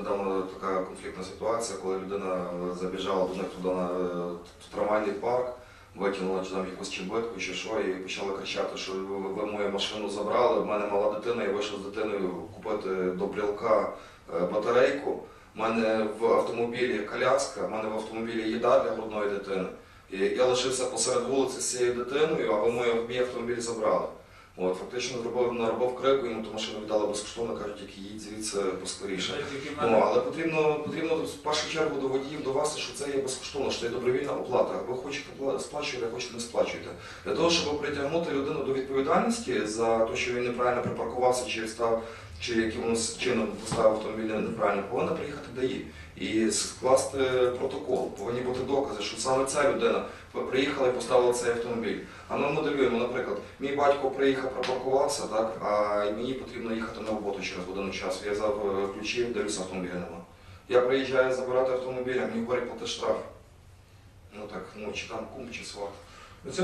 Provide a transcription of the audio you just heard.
недавно така конфліктна ситуація, коли людина забіжала до них туди на е, трамвайний парк, витягнула чи там якусь чебитку чи що, і почала кричати, що ви, мою машину забрали, в мене мала дитина, я вийшов з дитиною купити до брілка е, батарейку. У мене в автомобілі коляска, в мене в автомобілі їда для грудної дитини. І я лишився посеред вулиці з цією дитиною, а ви мій автомобіль забрали. От, фактично зробив, наробив крику, йому ту машину віддали безкоштовно, кажуть, тільки їдь звідси поскоріше. Ну, але потрібно, потрібно в першу чергу до водіїв довести, що це є безкоштовно, що це є добровільна оплата. Ви хочете пла- сплачуєте, хочете не сплачуєте. Для того, щоб притягнути людину до відповідальності за те, що він неправильно припаркувався чи став, чи якимось чином поставив автомобіль неправильно, повинна приїхати ДАІ і скласти протокол. Повинні бути докази, що саме ця людина приїхала і поставила цей автомобіль. А ми моделюємо, наприклад, мій батько приїхав, припаркувався, так, а мені потрібно їхати на роботу через годину часу. Я взяв е, ключі, дивлюся, автомобіля нема. Я приїжджаю забирати автомобіль, а мені говорять плати штраф. Ну так, ну чи там кум, чи сват.